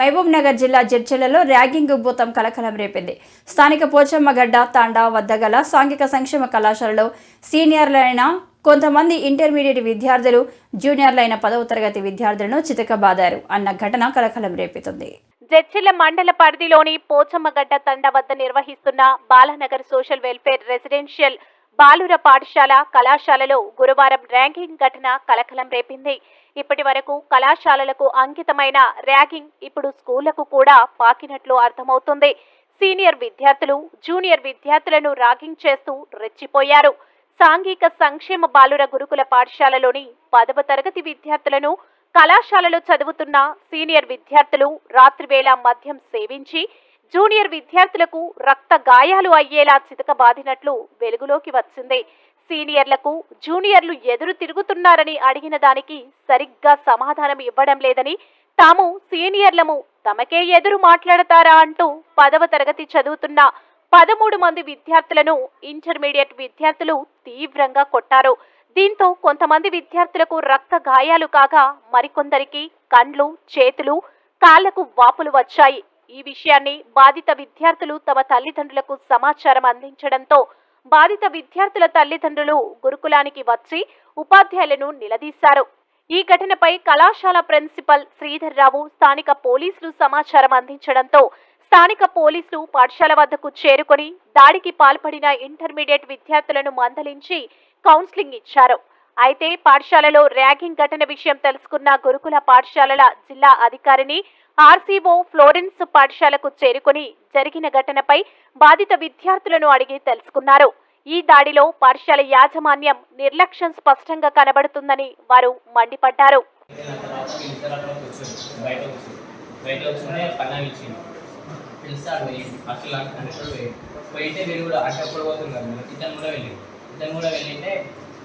మహబూబ్ నగర్ జిల్లా జడ్చెలలో ర్యాగింగ్ భూతం కలకలం రేపింది. స్థానిక పోచమ్మగడ్డ తాండా వద్ద గల సాంఘిక సంక్షేమ కళాశాలలో సీనియర్లైన కొంతమంది ఇంటర్మీడియట్ విద్యార్థులు జూనియర్లైన పదవ తరగతి విద్యార్థులను చితకబాదారు అన్న ఘటన కలకలం రేపుతుంది. జడ్చిల్ల మండల పరిధిలోని పోచమ్మగడ్డ తండ వద్ద నిర్వహిస్తున్న బాలనగర్ సోషల్ వెల్ఫేర్ రెసిడెన్షియల్ బాలుర పాఠశాల కళాశాలలో గురువారం ర్యాంకింగ్ ఘటన కలకలం రేపింది. ఇప్పటి వరకు కళాశాలలకు అంకితమైన ర్యాగింగ్ ఇప్పుడు స్కూళ్ళకు కూడా పాకినట్లు అర్థమవుతుంది. సీనియర్ విద్యార్థులు జూనియర్ విద్యార్థులను ర్యాగింగ్ చేస్తూ రెచ్చిపోయారు. సాంఘిక సంక్షేమ బాలుర గురుకుల పాఠశాలలోని పదవ తరగతి విద్యార్థులను కళాశాలలో చదువుతున్న సీనియర్ విద్యార్థులు రాత్రివేళ మద్యం సేవించి జూనియర్ విద్యార్థులకు రక్త గాయాలు అయ్యేలా చితకబాదినట్లు వెలుగులోకి వచ్చింది. సీనియర్లకు జూనియర్లు ఎదురు తిరుగుతున్నారని అడిగిన దానికి సరిగ్గా సమాధానం ఇవ్వడం లేదని తాము సీనియర్లము తమకే ఎదురు మాట్లాడతారా అంటూ పదవ తరగతి చదువుతున్న పదమూడు మంది విద్యార్థులను ఇంటర్మీడియట్ విద్యార్థులు తీవ్రంగా కొట్టారు. దీంతో కొంతమంది విద్యార్థులకు రక్త గాయాలు కాగా మరికొందరికి కండ్లు చేతులు కాళ్ళకు వాపులు వచ్చాయి. ఈ విషయాన్ని బాధిత విద్యార్థులు తమ తల్లిదండ్రులకు సమాచారం అందించడంతో బాధిత విద్యార్థుల తల్లిదండ్రులు గురుకులానికి వచ్చి ఉపాధ్యాయులను నిలదీశారు. ఈ ఘటనపై కళాశాల ప్రిన్సిపల్ శ్రీధర్ రావు స్థానిక పోలీసులు సమాచారం అందించడంతో స్థానిక పోలీసులు పాఠశాల వద్దకు చేరుకొని దాడికి పాల్పడిన ఇంటర్మీడియట్ విద్యార్థులను మందలించి కౌన్సిలింగ్ ఇచ్చారు. అయితే పాఠశాలలో ర్యాగింగ్ ఘటన విషయం తెలుసుకున్న గురుకుల పాఠశాలల జిల్లా అధికారిని ఆర్సీఓ ఫ్లోరెన్స్ పాఠశాలకు చేరుకుని జరిగిన ఘటనపై బాధిత విద్యార్థులను అడిగి తెలుసుకున్నారు ఈ దాడిలో పాఠశాల యాజమాన్యం నిర్లక్ష్యం స్పష్టంగా కనబడుతుందని వారు మండిపడ్డారు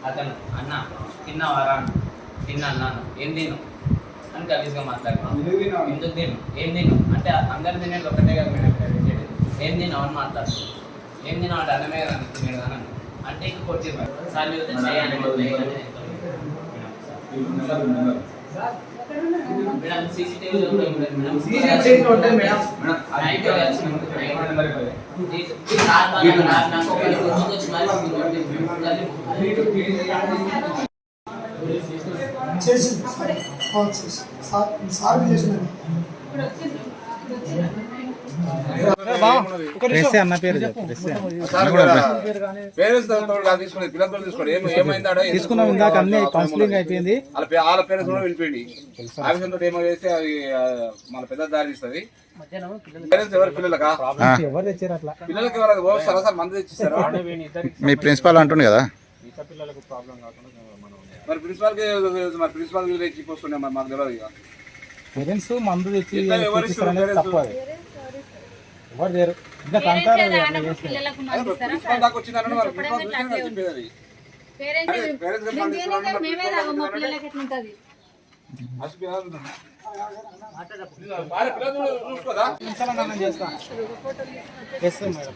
అతను అన్న తిన్నావారా తిన్నా అన్నాను ఏం తిన్నావు అని గలీజ్గా మాట్లాడుతున్నాను ఎందుకు తిను ఏం తిను అంటే అందరు తినేది ఒకటే కదా మేడం. ఏం తిన్నావు అని మాట్లాడు ఏం తిన్నావు అంటే అన్నమే కదా తినేది అని. అంటే ఇంక కొట్టి సార్ మేడం ఆ, చేసి అన్న పేరు తీసుకున్నాం. ఇందాక అన్ని ఏమో కౌన్సిలింగ్ అయిపోయింది. వాళ్ళ పేరెంట్స్ కూడా వెళ్ళిపోయింది. ఆఫీస్ తోటి ఏమో చేస్తే అది మన పెద్ద దారి ఇస్తుంది పేరెంట్స్ ఎవరు? పిల్లలకా? సరసరి మంది తెచ్చిస్తారు? మీ ప్రిన్సిపాల్ అంటుండు కదా. మరి ప్రిన్సిపాల్కి తెచ్చి పోస్తుండే మరి మాకు తెలియదు ఇక. పేరెంట్స్ మందు తెచ్చి తప్పు అది. ఎవరు? లేరు. ఇంకా కంటారు మరి ప్రిన్సిపాల్ దాకా మరి ప్రిన్సిపాల్ చూసి చెప్పేది అది మరి. చేస్తాను చేస్తాను మేడం.